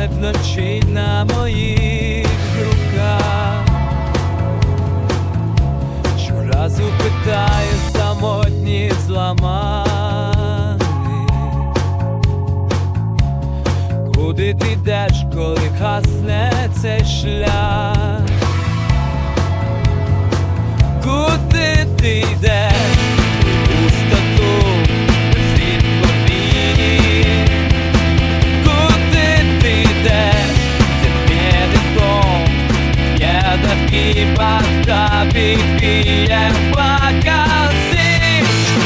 ледь вночі на моїх руках. Щоразу питає самотні зламаний Куди ти йдеш, коли гасне такий потапі піє покаси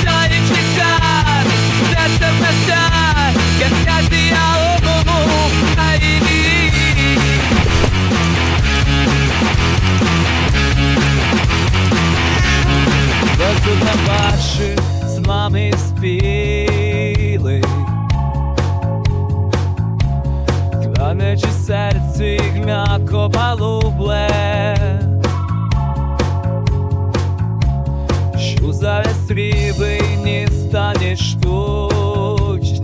Що не чекай, це тебе сяй з мами спіли Кранечі серце їх м'яко зараз срібний стане штучний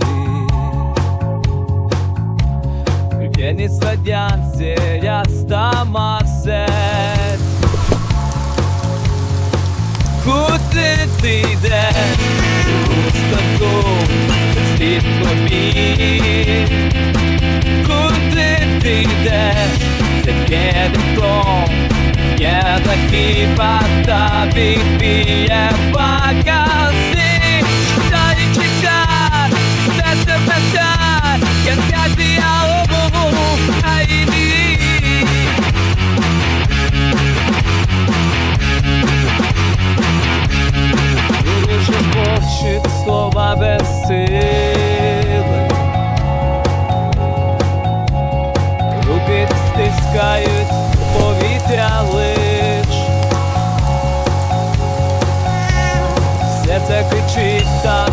Венець радянці, я стамасет Куди ти йдеш? Пустоту слід тобі Куди ти йдеш? Це п'єдиком Я такий потапі піє покаси Що не чекай, це тебе сяй Я скажу, я уму, а і Дуже хочуть слова без сили Все це кричить так